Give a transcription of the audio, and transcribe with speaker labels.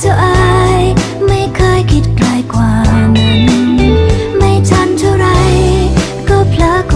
Speaker 1: เจ้าอาย ไม่เคยคิดไกลกว่านั้น ไม่ทันเท่าไร ก็เพลาโก